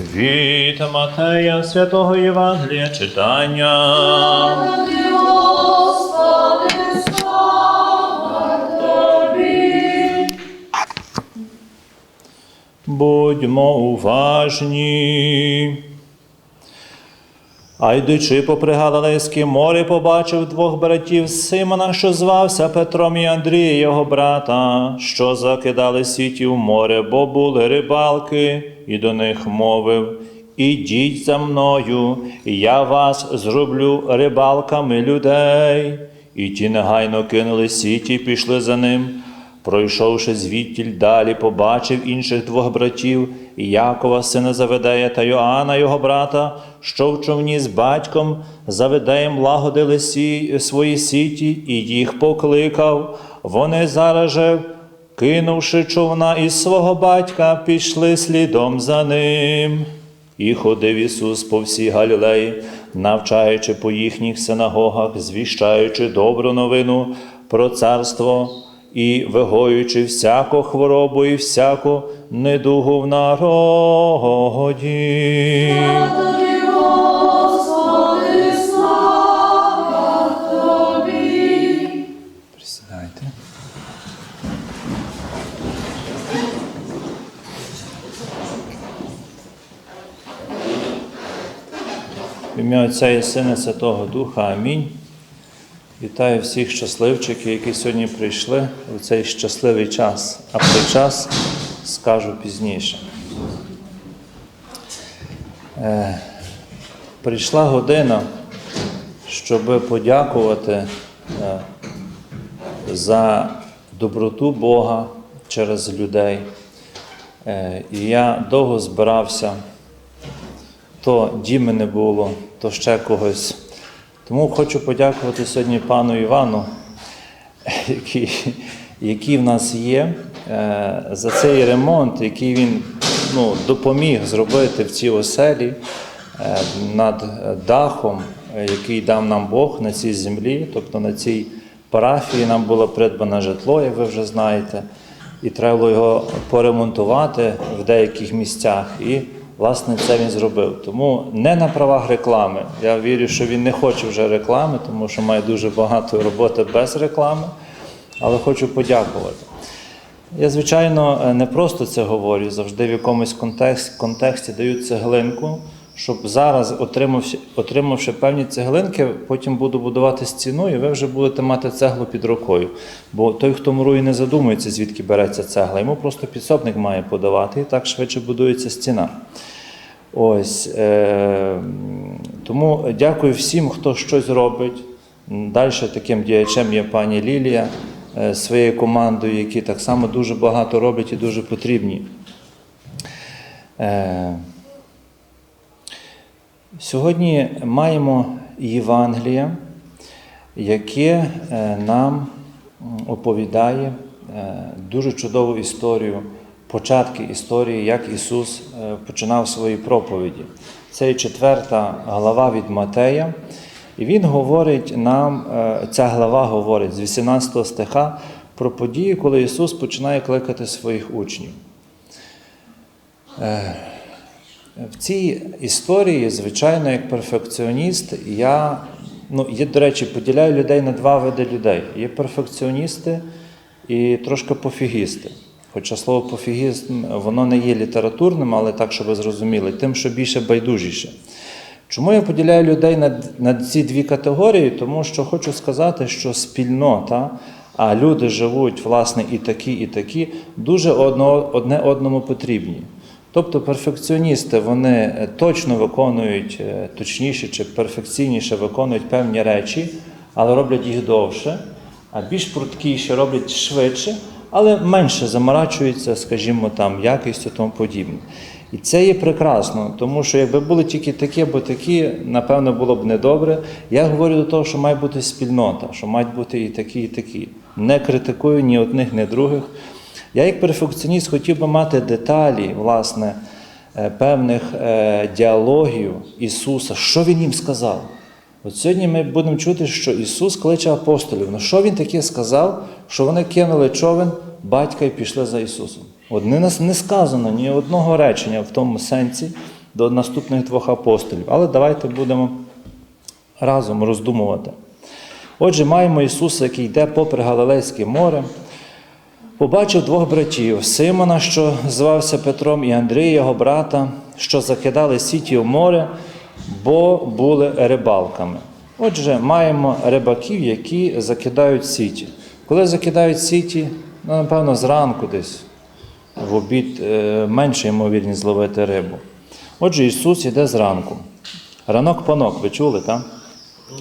Від Матея Святого Євангелія читання. Ти, Господи, слава Тобі. Будьмо уважні. А йдучи попри Галилейське море, побачив двох братів Симона, що звався Петром і Андрія, його брата, що закидали сіті в море, бо були рибалки, і до них мовив: Ідіть за мною, я вас зроблю рибалками людей. І ті негайно кинули сіті і пішли за ним. Пройшовши звідтіль далі, побачив інших двох братів Якова, сина Заведея та Йоанна, його брата, що в човні з батьком Заведеєм лагодили сі, свої сіті, і їх покликав. Вони зараз же, кинувши човна із свого батька, пішли слідом за ним. І ходив Ісус по всій Галілеї, навчаючи по їхніх синагогах, звіщаючи добру новину про царство і вигоюючи всяку хворобу і всяку недугу в народі. Ім'я Отця і Сина Святого Духа. Амінь. Вітаю всіх щасливчиків, які сьогодні прийшли у цей щасливий час, а про час скажу пізніше. Е, прийшла година, щоб подякувати е, за доброту Бога через людей. Е, І я довго збирався, то Діми не було, то ще когось. Тому хочу подякувати сьогодні пану Івану, який, який в нас є, е, за цей ремонт, який він ну, допоміг зробити в цій оселі е, над дахом, який дав нам Бог на цій землі, тобто на цій парафії нам було придбане житло, як ви вже знаєте, і треба було його поремонтувати в деяких місцях. І Власне, це він зробив. Тому не на правах реклами. Я вірю, що він не хоче вже реклами, тому що має дуже багато роботи без реклами. Але хочу подякувати. Я, звичайно, не просто це говорю, завжди в якомусь контексті, контексті даю цеглинку, щоб зараз, отримавши, отримавши певні цеглинки, потім буду будувати стіну, і ви вже будете мати цеглу під рукою. Бо той, хто мурує, не задумується, звідки береться цегла. Йому просто підсобник має подавати, і так швидше будується стіна. Ось е, тому дякую всім, хто щось робить. Далі таким діячем є пані Лілія е, своєю командою, які так само дуже багато роблять і дуже потрібні. Е, сьогодні маємо Євангеліє, яке е, нам оповідає е, дуже чудову історію початки історії, як Ісус е, починав свої проповіді. Це є четверта глава від Матея. І Він говорить нам, ця глава говорить з 18 стиха про події, коли Ісус починає кликати своїх учнів. В цій історії, звичайно, як перфекціоніст, я, ну, є, до речі, поділяю людей на два види людей: є перфекціоністи і трошки пофігісти. Хоча слово пофігізм воно не є літературним, але так, щоб ви зрозуміли, тим, що більше байдужіше. Чому я поділяю людей на, на ці дві категорії? Тому що хочу сказати, що спільнота, а люди живуть, власне, і такі, і такі, дуже одно, одне одному потрібні. Тобто перфекціоністи вони е, точно виконують, е, точніше чи перфекційніше виконують певні речі, але роблять їх довше, а більш пруткіші роблять швидше, але менше заморачуються, скажімо, там, якістю тому подібне. І це є прекрасно, тому що якби були тільки такі або такі, напевно, було б недобре. Я говорю до того, що має бути спільнота, що мають бути і такі, і такі. Не критикую ні одних, ні других. Я, як перфекціоніст, хотів би мати деталі, власне, е, певних е, діалогів Ісуса, що Він їм сказав. От сьогодні ми будемо чути, що Ісус кличе апостолів. Ну що Він таке сказав, що вони кинули човен батька і пішли за Ісусом? От не, не сказано ні одного речення в тому сенсі, до наступних двох апостолів. Але давайте будемо разом роздумувати. Отже, маємо Ісуса, який йде попри Галилейське море, побачив двох братів Симона, що звався Петром, і Андрія, його брата, що закидали сіті в море, бо були рибалками. Отже, маємо рибаків, які закидають сіті. Коли закидають сіті, ну, напевно, зранку десь в обід е, менше ймовірність зловити рибу. Отже, Ісус іде зранку. Ранок панок, ви чули, так?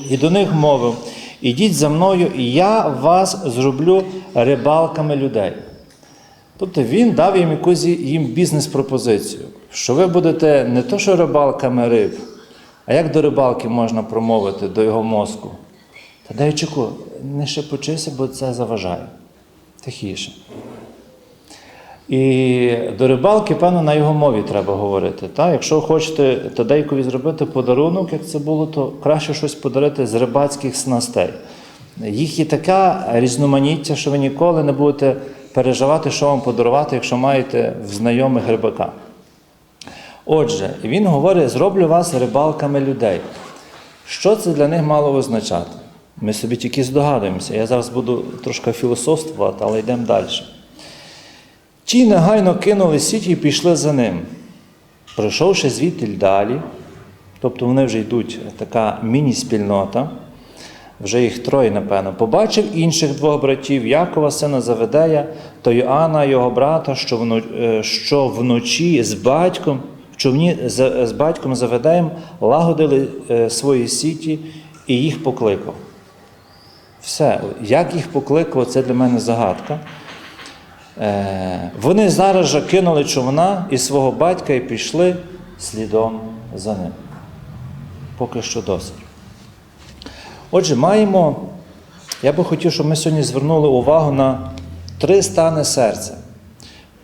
І до них мовив: ідіть за мною, і я вас зроблю рибалками людей. Тобто він дав їм якусь їм бізнес-пропозицію, що ви будете не то, що рибалками риб, а як до рибалки можна промовити до його мозку? Та дайчику, не шепочися, бо це заважає. Тихіше. І до рибалки, певно, на його мові треба говорити. Та? Якщо хочете Тадейкові зробити подарунок, як це було, то краще щось подарити з рибацьких снастей. Їх є така різноманіття, що ви ніколи не будете переживати, що вам подарувати, якщо маєте в знайомих рибака. Отже, він говорить: зроблю вас рибалками людей. Що це для них мало означати? Ми собі тільки здогадуємося. Я зараз буду трошки філософствувати, але йдемо далі. Ті негайно кинули сіті і пішли за ним. Пройшовши звідти далі, тобто вони вже йдуть така міні-спільнота, вже їх троє, напевно, побачив інших двох братів Якова, сина Заведея, та Йоанна, його брата, що е, вночі з батьком, в човні з з батьком Заведеєм лагодили е, свої сіті і їх покликав. Все, як їх покликав, це для мене загадка. Е, Вони зараз же кинули човна і свого батька і пішли слідом за ним. Поки що досить. Отже, маємо, я би хотів, щоб ми сьогодні звернули увагу на три стани серця.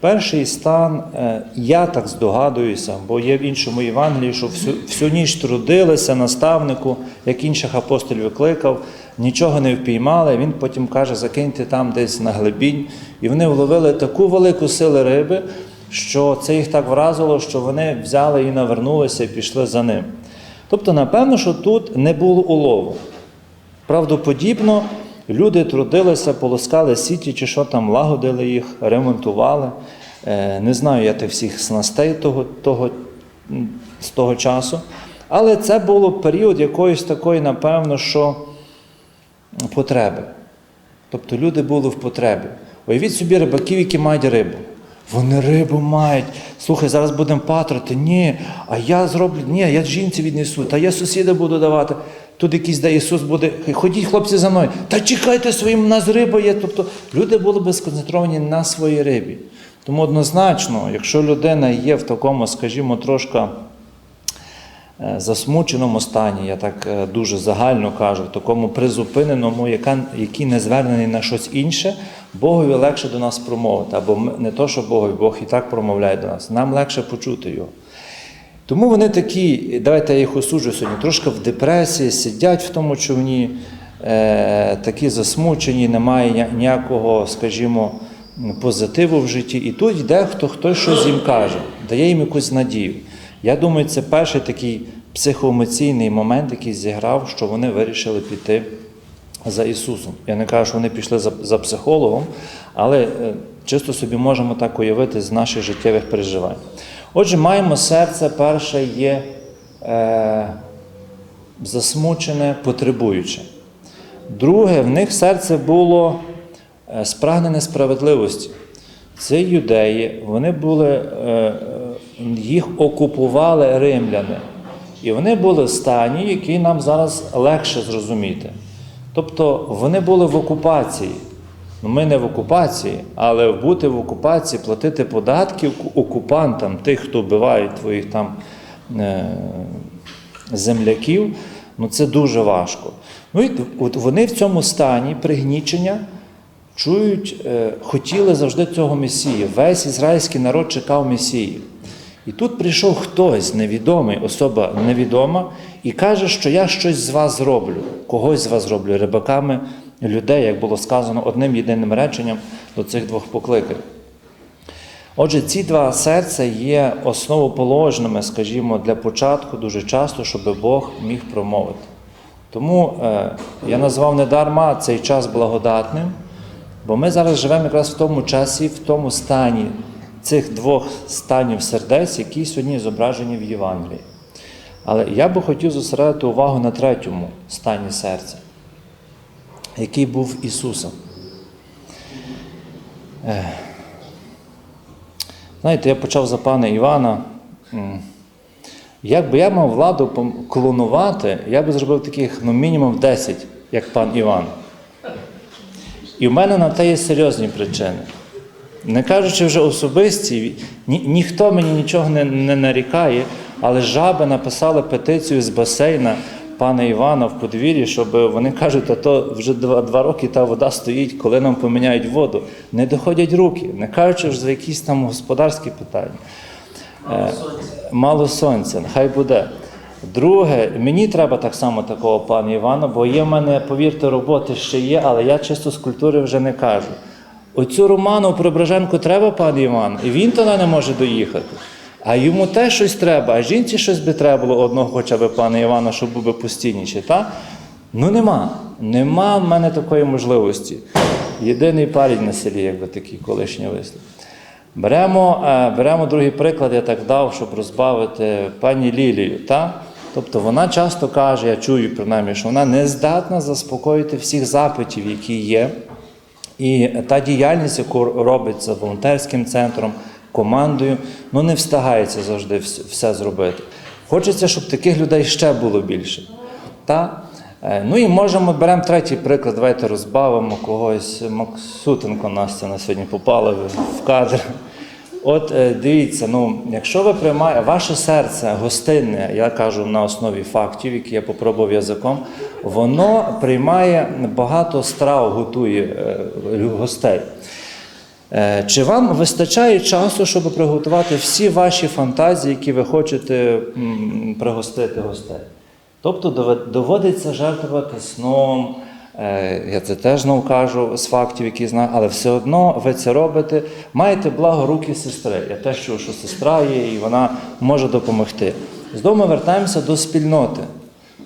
Перший стан, е, я так здогадуюся, бо є в іншому Євангелії, що всю, всю ніч трудилися наставнику, як інших апостолів викликав, нічого не впіймали. Він потім каже, закиньте там десь на глибінь. І вони вловили таку велику силу риби, що це їх так вразило, що вони взяли і навернулися і пішли за ним. Тобто, напевно, що тут не було улову. Правдоподібно, люди трудилися, полоскали сіті, чи що там, лагодили їх, ремонтували. Е, Не знаю я тих всіх снастей того, того, з того часу. Але це було період якоїсь такої, напевно, що потреби. Тобто люди були в потребі. Уявіть собі рибаків, які мають рибу. Вони рибу мають. Слухай, зараз будемо патрати. Ні, а я зроблю, ні, я жінці віднесу, та я сусіда буду давати. Тут якийсь де Ісус буде. Ходіть, хлопці, за мною. Та чекайте своїм, у нас риба є. Тобто люди були би сконцентровані на своїй рибі. Тому однозначно, якщо людина є в такому, скажімо, трошки е, засмученому стані, я так е, дуже загально кажу, в такому призупиненому, який не звернений на щось інше, Богові легше до нас промовити. Або ми- не то, що Богові, Бог і так промовляє до нас. Нам легше почути його. Тому вони такі, давайте я їх осуджую сьогодні, трошки в депресії, сидять в тому човні, е, такі засмучені, немає ніякого, скажімо, позитиву в житті. І тут йде хто хтось щось їм каже, дає їм якусь надію. Я думаю, це перший такий психоемоційний момент, який зіграв, що вони вирішили піти за Ісусом. Я не кажу, що вони пішли за, за психологом, але е, чисто собі можемо так уявити з наших життєвих переживань. Отже, маємо серце, перше є е, засмучене, потребуюче. Друге, в них серце було е, спрагнене справедливості. Це юдеї, вони були, е, е, їх окупували римляни. І вони були в стані, який нам зараз легше зрозуміти. Тобто вони були в окупації. Ну, Ми не в окупації, але бути в окупації, платити податки окупантам, тих, хто вбивають твоїх там е, земляків, ну це дуже важко. Ну і от вони в цьому стані пригнічення чують, е, хотіли завжди цього Месії. Весь ізраїльський народ чекав Месії. І тут прийшов хтось невідомий, особа невідома, і каже, що я щось з вас зроблю, когось з вас зроблю, рибаками людей, як було сказано одним єдиним реченням до цих двох покликань. Отже, ці два серця є основоположними, скажімо, для початку дуже часто, щоб Бог міг промовити. Тому е, я назвав недарма цей час благодатним, бо ми зараз живемо якраз в тому часі, в тому стані цих двох станів сердець, які сьогодні зображені в Євангелії. Але я би хотів зосередити увагу на третьому стані серця, який був Ісусом. Знаєте, я почав за пана Івана. Якби я мав владу клонувати, я би зробив таких ну, мінімум 10, як пан Іван. І в мене на те є серйозні причини. Не кажучи вже особисті, ні, ніхто мені нічого не, не нарікає, але жаби написали петицію з басейна пана Івана в подвір'ї, щоб вони кажуть, а то вже два, два роки та вода стоїть, коли нам поміняють воду. Не доходять руки, не кажучи вже за якісь там господарські питання. Е, Мало сонця, хай буде. Друге, мені треба так само такого пана Івана, бо є в мене, повірте, роботи ще є, але я чисто з культури вже не кажу. Оцю Роману Преображенку треба, пан Іван, і він туди не може доїхати. А йому теж щось треба, а жінці щось би треба було одного хоча б пана Івана, щоб був би постійніший. Та? Ну нема. Нема в мене такої можливості. Єдиний парень на селі, якби такий колишній вислів. Беремо, е, беремо другий приклад, я так дав, щоб розбавити пані Лілію. Та? Тобто вона часто каже, я чую принаймні, що вона не здатна заспокоїти всіх запитів, які є. І та діяльність, яку робиться волонтерським центром, командою, ну не встигається завжди все зробити. Хочеться, щоб таких людей ще було більше. Та? Е, Ну і можемо беремо третій приклад, давайте розбавимо когось. Максутенко Настя на сьогодні попала в кадр. От е, дивіться, ну, якщо ви приймаєте ваше серце гостинне, я кажу на основі фактів, які я попробував язиком, воно приймає багато страв, готує е, гостей. Е, Чи вам вистачає часу, щоб приготувати всі ваші фантазії, які ви хочете пригостити гостей? Тобто доводиться жертвувати сном. е, Я це теж знову кажу з фактів, які знаю, але все одно ви це робите. Маєте благо руки сестри. Я теж чув, що сестра є, і вона може допомогти. З дому вертаємося до спільноти.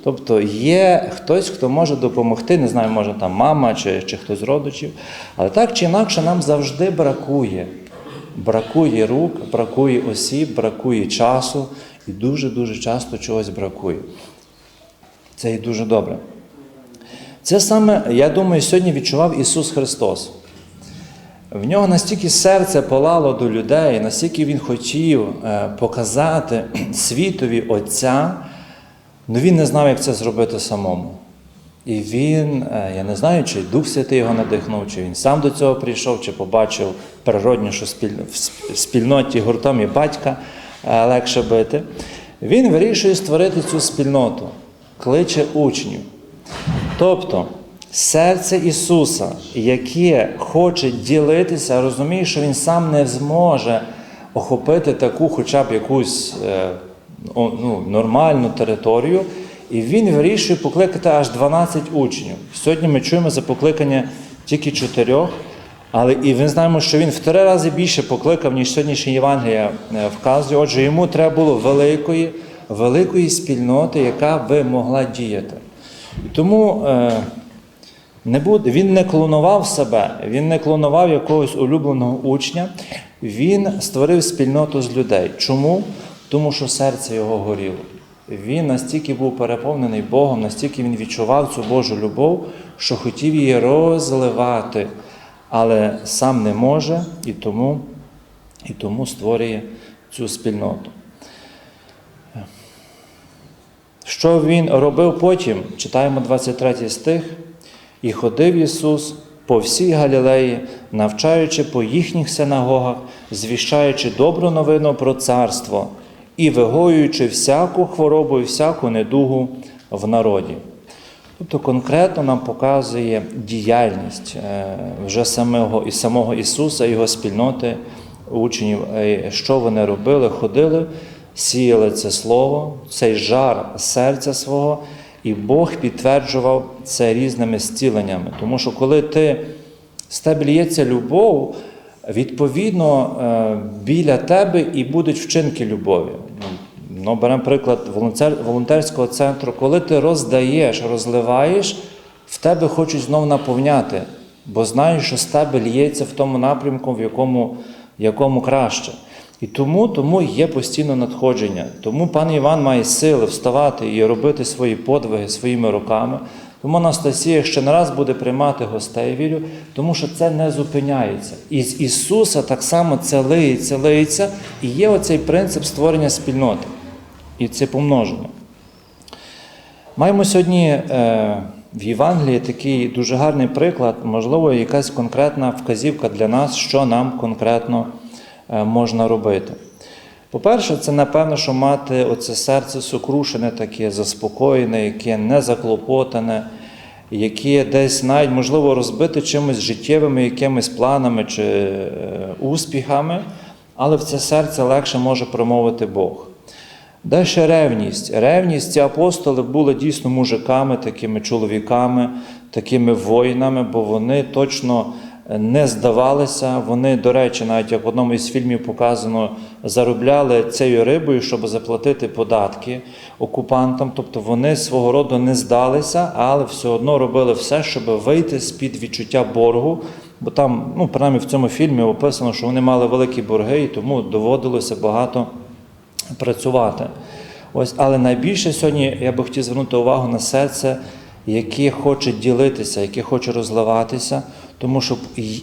Тобто є хтось, хто може допомогти, не знаю, може там мама чи, чи хтось з родичів, але так чи інакше нам завжди бракує. Бракує рук, бракує осіб, бракує часу і дуже-дуже часто чогось бракує. Це і дуже добре. Це саме, я думаю, сьогодні відчував Ісус Христос. В нього настільки серце палало до людей, настільки Він хотів е, показати світові Отця, але він не знав, як це зробити самому. І він, е, я не знаю, чи Дух Святий його надихнув, чи він сам до цього прийшов, чи побачив природньо, що в спільноті гуртом і батька е, легше бити. Він вирішує створити цю спільноту, кличе учнів. Тобто серце Ісуса, яке хоче ділитися, розуміє, що Він сам не зможе охопити таку хоча б якусь е, ну, нормальну територію, і Він вирішує покликати аж 12 учнів. Сьогодні ми чуємо за покликання тільки чотирьох, але і ми знаємо, що він в три рази більше покликав, ніж сьогоднішня Євангелія е, вказує. Отже, йому треба було великої, великої спільноти, яка би могла діяти. Тому е, не буде, він не клонував себе, він не клонував якогось улюбленого учня, він створив спільноту з людей. Чому? Тому що серце його горіло. Він настільки був переповнений Богом, настільки він відчував цю Божу любов, що хотів її розливати, але сам не може і тому, і тому створює цю спільноту. Що він робив потім? Читаємо 23 стих. І ходив Ісус по всій Галілеї, навчаючи по їхніх синагогах, звіщаючи добру новину про царство і вигоюючи всяку хворобу і всяку недугу в народі. Тобто конкретно нам показує діяльність е, вже самого, і самого Ісуса, Його спільноти учнів, е, що вони робили, ходили, сіяли це слово, цей жар серця свого, і Бог підтверджував це різними зціленнями. Тому що коли ти з тебе лється любов, відповідно е, біля тебе і будуть вчинки любові. Ну, беремо приклад волонтер- волонтерського центру. Коли ти роздаєш, розливаєш, в тебе хочуть знов наповняти, бо знаєш, що з тебе ліється в тому напрямку, в якому, якому краще. І тому, тому є постійно надходження. Тому пан Іван має сили вставати і робити свої подвиги своїми руками. Тому Анастасія ще не раз буде приймати гостей, вірю, тому що це не зупиняється. І з Ісуса так само це лиється, лиється, і є оцей принцип створення спільноти. І це помноження. Маємо сьогодні е, в Євангелії такий дуже гарний приклад, можливо, якась конкретна вказівка для нас, що нам конкретно е, можна робити. По-перше, це напевно, що мати оце серце сокрушене, таке заспокоєне, яке не заклопотане, яке десь навіть можливо розбите чимось життєвими, якимись планами чи е, успіхами, але в це серце легше може промовити Бог. Далі ревність. Ревність ці апостоли були дійсно мужиками, такими чоловіками, такими воїнами, бо вони точно не здавалися. Вони, до речі, навіть як в одному із фільмів показано, заробляли цією рибою, щоб заплатити податки окупантам. Тобто вони свого роду не здалися, але все одно робили все, щоб вийти з-під відчуття боргу. Бо там, ну, принаймні в цьому фільмі описано, що вони мали великі борги, і тому доводилося багато працювати. Ось, але найбільше сьогодні я би хотів звернути увагу на серце, яке хоче ділитися, яке хоче розливатися, тому що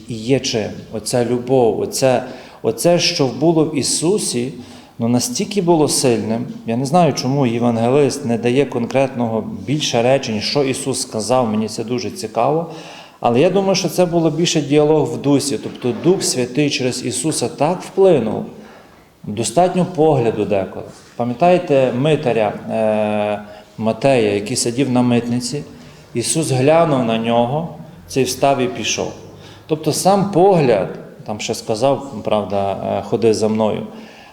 є чим. Оця любов, оце, оце, що було в Ісусі, ну настільки було сильним. Я не знаю, чому євангелист не дає конкретного більше речень, що Ісус сказав, мені це дуже цікаво. Але я думаю, що це було більше діалог в дусі, тобто Дух Святий через Ісуса так вплинув, Достатньо погляду деколи. Пам'ятаєте митаря е, Матея, який сидів на митниці, Ісус глянув на нього, цей встав і пішов. Тобто сам погляд, там ще сказав, правда, е, ходи за мною.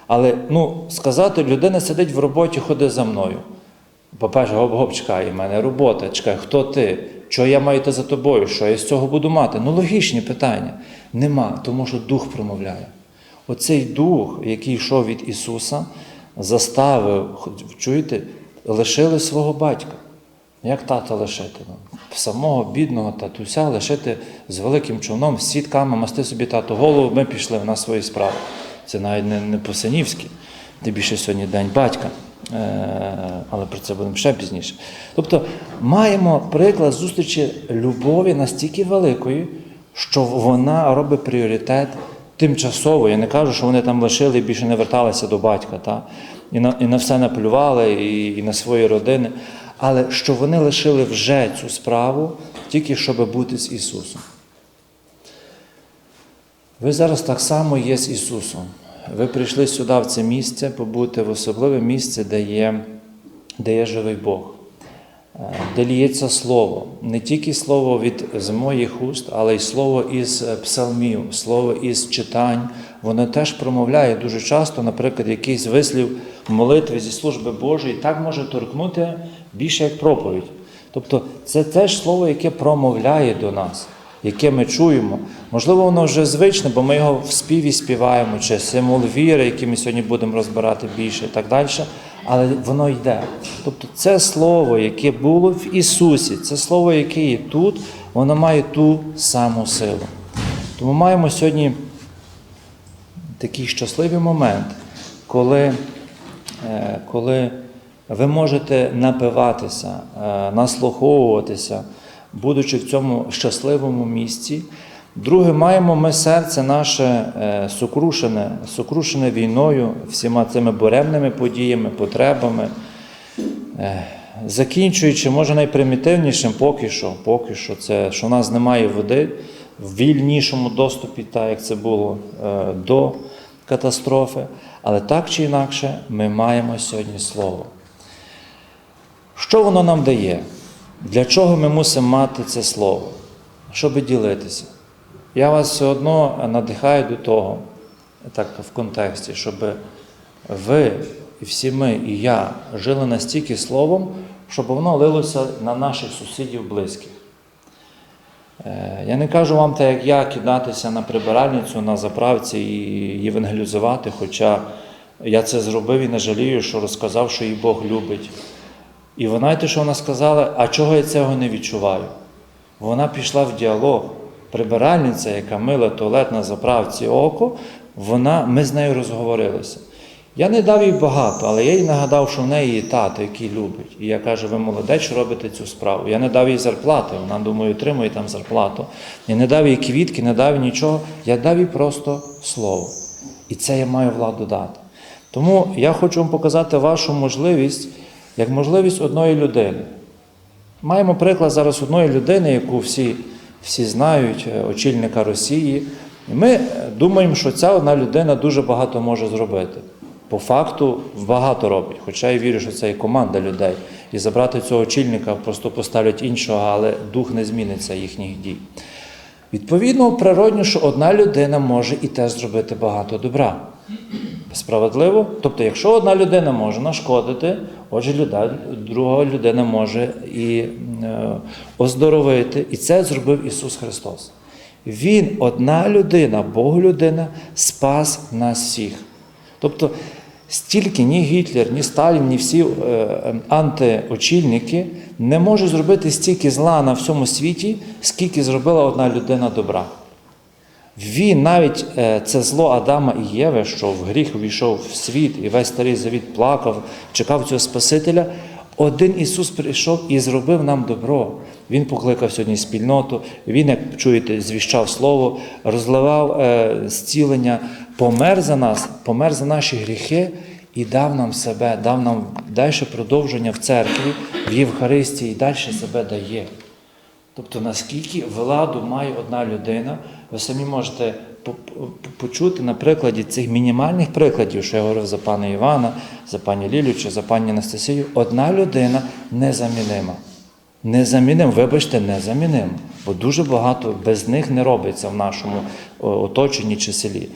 Але ну, сказати, людина сидить в роботі, ходи за мною. По-перше, гоп-гоп, чекай, в мене робота, чекай, хто ти? Що я маю йти за тобою? Що я з цього буду мати? Ну, логічні питання. Нема, тому що Дух промовляє. Оцей дух, який йшов від Ісуса, заставив, чуєте, лишили свого батька. Як тата лишити? Ну, Самого бідного татуся лишити з великим човном, з сітками, масти собі тату голову, ми пішли на свої справи. Це навіть не, не по-синівськи, тим більше сьогодні День батька. Е, але про це будемо ще пізніше. Тобто маємо приклад зустрічі любові настільки великої, що вона робить пріоритет тимчасово. Я не кажу, що вони там лишили і більше не верталися до батька. Та? І, на, і на все наплювали, і, і на свої родини. Але що вони лишили вже цю справу, тільки щоб бути з Ісусом. Ви зараз так само є з Ісусом. Ви прийшли сюди, в це місце, побути в особливе місце, де є, де є живий Бог, де ліється Слово. Не тільки слово від з моїх уст, але й слово із е, псалмів, слово із читань. Воно теж промовляє дуже часто, наприклад, якийсь вислів молитви зі служби Божої, так може торкнути більше як проповідь. Тобто це теж слово, яке промовляє до нас яке ми чуємо. Можливо, воно вже звичне, бо ми його в співі співаємо, чи символ віри, який ми сьогодні будемо розбирати більше і так далі. Але воно йде. Тобто це слово, яке було в Ісусі, це слово, яке є тут, воно має ту саму силу. Тому маємо сьогодні такий щасливий момент, коли, е, коли ви можете напиватися, е, наслуховуватися, будучи в цьому щасливому місці. Друге, маємо ми серце наше е, сокрушене, сокрушене війною, всіма цими буремними подіями, потребами. Е, Закінчуючи, може найпримітивнішим поки що, поки що, це що в нас немає води в вільнішому доступі, так як це було е, до катастрофи. Але так чи інакше, ми маємо сьогодні слово. Що воно нам дає? Для чого ми мусимо мати це слово? Щоб ділитися. Я вас все одно надихаю до того, так в контексті, щоб ви і всі ми, і я жили настільки словом, щоб воно лилося на наших сусідів близьких. Е, Я не кажу вам так, як я кидатися на прибиральницю на заправці і євангелізувати, хоча я це зробив і не жалію, що розказав, що її Бог любить. І ви знаєте, що вона сказала, а чого я цього не відчуваю? Вона пішла в діалог. Прибиральниця, яка мила туалет на заправці око, вона, ми з нею розговорилися. Я не дав їй багато, але я їй нагадав, що в неї є тато, який любить. І я кажу, ви молодець, що робите цю справу. Я не дав їй зарплати, вона, думаю, отримує там зарплату. Я не дав їй квітки, не дав їй нічого. Я дав їй просто слово. І це я маю владу дати. Тому я хочу вам показати вашу можливість як можливість одної людини. Маємо приклад зараз одної людини, яку всі, всі знають, е, очільника Росії. І ми е, думаємо, що ця одна людина дуже багато може зробити. По факту багато робить. Хоча я вірю, що це і команда людей. І забрати цього очільника просто поставлять іншого, але дух не зміниться їхніх дій. Відповідно, природньо, що одна людина може і теж зробити багато добра. Справедливо? Тобто, якщо одна людина може нашкодити, отже, люда, друга людина може і е, оздоровити. І це зробив Ісус Христос. Він, одна людина, Бог людина, спас нас всіх. Тобто, стільки ні Гітлер, ні Сталін, ні всі е, антиочільники не можуть зробити стільки зла на всьому світі, скільки зробила одна людина добра. Він навіть е, це зло Адама і Єви, що в гріх увійшов в світ, і весь старий завіт плакав, чекав цього Спасителя. Один Ісус прийшов і зробив нам добро. Він покликав сьогодні спільноту, Він, як чуєте, звіщав Слово, розливав е, зцілення, помер за нас, помер за наші гріхи і дав нам себе, дав нам далі продовження в церкві, в Євхаристії і далі себе дає. Тобто, наскільки владу має одна людина, ви самі можете по- по- почути на прикладі цих мінімальних прикладів, що я говорив за пана Івана, за пані Лілю чи за пані Анастасію, одна людина незамінима. Незамінимо, вибачте, незамінимо. Бо дуже багато без них не робиться в нашому оточенні чи селі.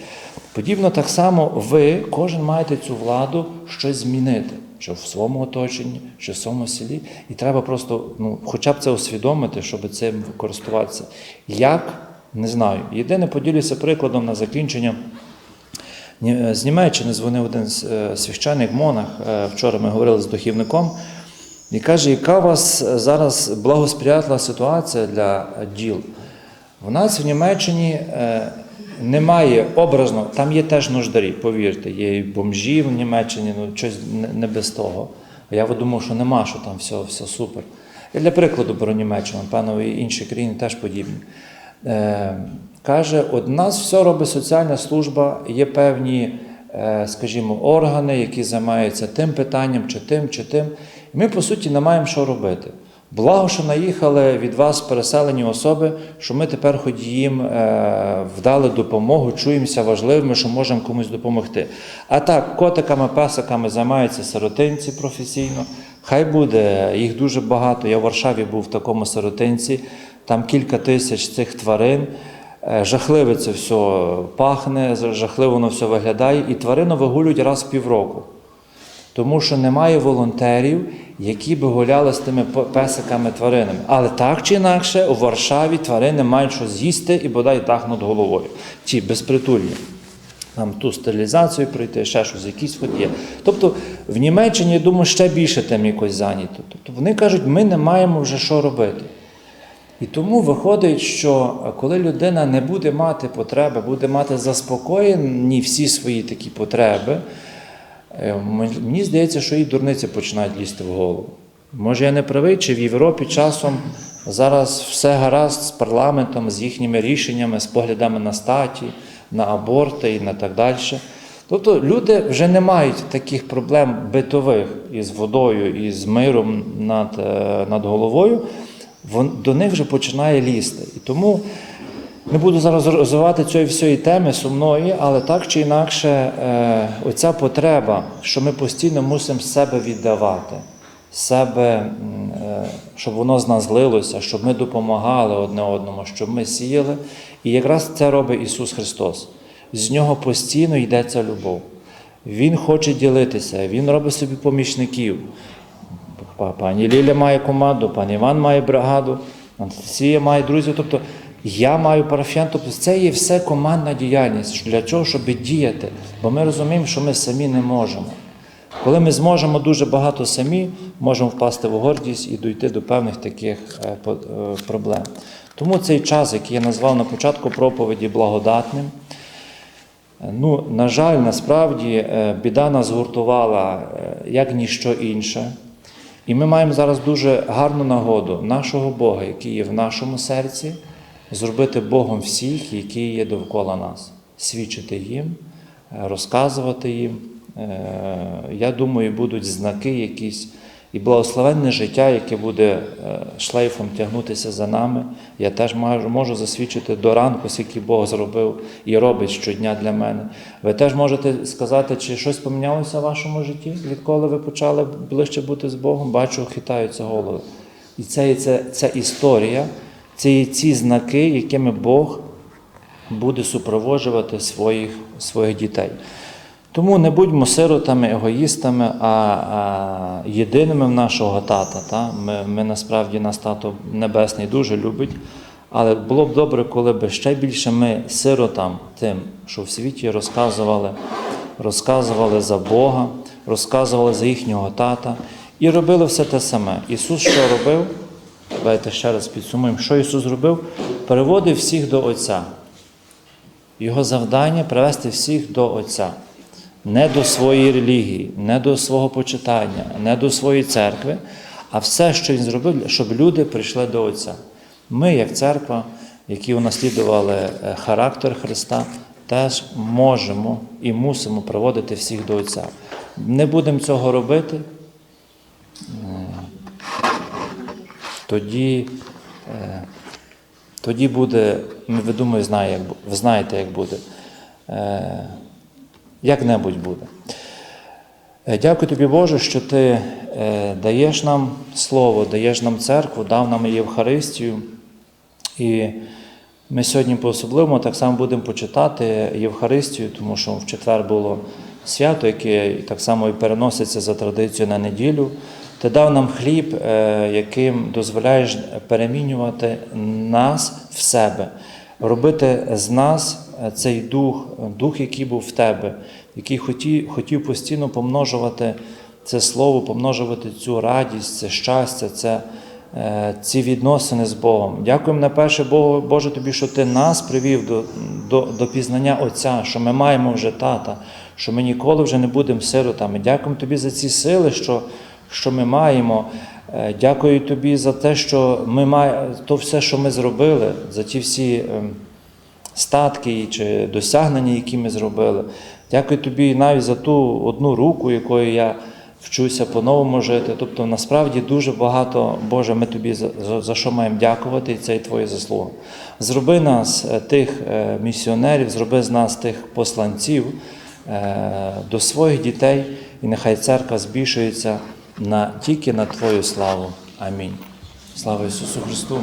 Подібно так само ви, кожен маєте цю владу щось змінити, що в своєму оточенні, що в своєму селі. І треба просто ну, хоча б це усвідомити, щоб цим користуватися. Як? Не знаю. Єдине поділюся прикладом на закінчення. З Німеччини дзвонив один с- е, монах. е, Вчора ми говорили з духівником. І каже, яка у вас зараз благосприятлива ситуація для діл? У нас в Німеччині е, немає образно, там є теж нуждарі, повірте, є і бомжі в Німеччині, ну щось не- без того. А я думав, що нема, що там все, все супер. І для прикладу беру Німеччину, певно, і інші країни теж подібні. Е, каже, от нас все робить соціальна служба, є певні, е, скажімо, органи, які займаються тим питанням, чи тим, чи тим. І ми, по суті, не маємо що робити. Благо, що наїхали від вас переселені особи, що ми тепер хоч їм е, вдали допомогу, чуємося важливими, що можемо комусь допомогти. А так, котиками, песиками займаються сиротинці професійно. Хай буде, їх дуже багато. Я в Варшаві був в такому сиротинці, там кілька тисяч цих тварин. Е, Жахливе це все пахне, жахливо воно все виглядає, і тварину вигулюють раз в півроку. Тому що немає волонтерів, які би гуляли з тими п- песиками тваринами. Але так чи інакше, у Варшаві тварини мають що з'їсти і бодай дах над головою. Ті безпритульні. Там ту стерилізацію пройти, ще щось, якісь хоч є. Тобто в Німеччині, я думаю, ще більше тим якось зайнято. Тобто вони кажуть, ми не маємо вже що робити. І тому виходить, що е, коли людина не буде мати потреби, буде мати заспокоєні всі свої такі потреби, мені здається, що і дурниці починають лізти в голову. Може, я не правий, чи в Європі часом зараз все гаразд з парламентом, з їхніми рішеннями, з поглядами на статі, на аборти і на так далі. Тобто люди вже не мають таких проблем битових із водою, і з миром над, е, над головою. Вон, до них вже починає лізти. І тому не буду зараз розвивати цієї всієї теми сумної, але так чи інакше, е, оця потреба, що ми постійно мусимо себе віддавати, себе, е, щоб воно з нас злилося, щоб ми допомагали одне одному, щоб ми сіяли. І якраз це робить Ісус Христос. З нього постійно йде ця любов. Він хоче ділитися, Він робить собі помічників. Пані Ліля має команду, пан Іван має бригаду. Анастасія має друзів, тобто я маю парафіян, тобто це є все командна діяльність. Для чого, щоб діяти? Бо ми розуміємо, що ми самі не можемо. Коли ми зможемо дуже багато самі, можемо впасти в гордість і дійти до певних таких е, е, проблем. Тому цей час, який я назвав на початку проповіді благодатним, ну, на жаль, насправді е, біда нас гуртувала е, як ніщо інше. І ми маємо зараз дуже гарну нагоду нашого Бога, який є в нашому серці, зробити Богом всіх, які є довкола нас, свідчити їм, е, розказувати їм. Е, Я думаю, будуть знаки якісь і благословенне життя, яке буде е, шлейфом тягнутися за нами. Я теж можу засвідчити до ранку, скільки Бог зробив і робить щодня для мене. Ви теж можете сказати, чи щось помінялося в вашому житті, відколи ви почали ближче бути з Богом. Бачу, хитаються голови. І це, це, це історія, це є ці знаки, якими Бог буде супроводжувати своїх, своїх дітей. Тому не будьмо сиротами, егоїстами, а, а єдиними в нашого тата. Та? Ми, ми насправді нас тато небесний дуже любить. Але було б добре, коли б ще більше ми сиротам, тим, що в світі розказували, розказували за Бога, розказували за їхнього тата і робили все те саме. Ісус що робив? Давайте ще раз підсумуємо, що Ісус зробив? Переводив всіх до Отця. Його завдання привести всіх до Отця. Не до своєї релігії, не до свого почитання, не до своєї церкви, а все, що він зробив, щоб люди прийшли до Отця. Ми, як церква, які унаслідували е, характер Христа, теж можемо і мусимо приводити всіх до Отця. Не будемо цього робити, тоді, е, тоді буде, ну, ви думаю, знає, як, ви знаєте, як буде. Е, як-небудь буде. Е, Дякую тобі, Боже, що ти даєш нам слово, даєш нам церкву, дав нам Євхаристію. І ми сьогодні по-особливому так само будемо почитати Євхаристію, тому що в четвер було свято, яке так само і переноситься за традицією на неділю. Ти дав нам хліб, е, яким дозволяєш перемінювати нас в себе, робити з нас е, цей дух, дух, який був в тебе, який хотів, хотів постійно помножувати це слово, помножувати цю радість, це щастя, це, е, ці відносини з Богом. Дякуємо на перше, Боже, тобі, що ти нас привів до, до, до пізнання Отця, що ми маємо вже тата, що ми ніколи вже не будемо сиротами. Дякуємо тобі за ці сили, що, що ми маємо. Е, Дякую тобі за те, що ми маємо то все, що ми зробили, за ті всі. ем, статки чи досягнення, які ми зробили. Дякую тобі навіть за ту одну руку, якою я вчуся по-новому жити. Тобто, насправді дуже багато, Боже, ми тобі за, за, що маємо дякувати, і це і твоя заслуга. Зроби нас е, тих е, місіонерів, зроби з нас тих посланців до своїх дітей, і нехай церква збільшується на, тільки на Твою славу. Амінь. Слава Ісусу Христу!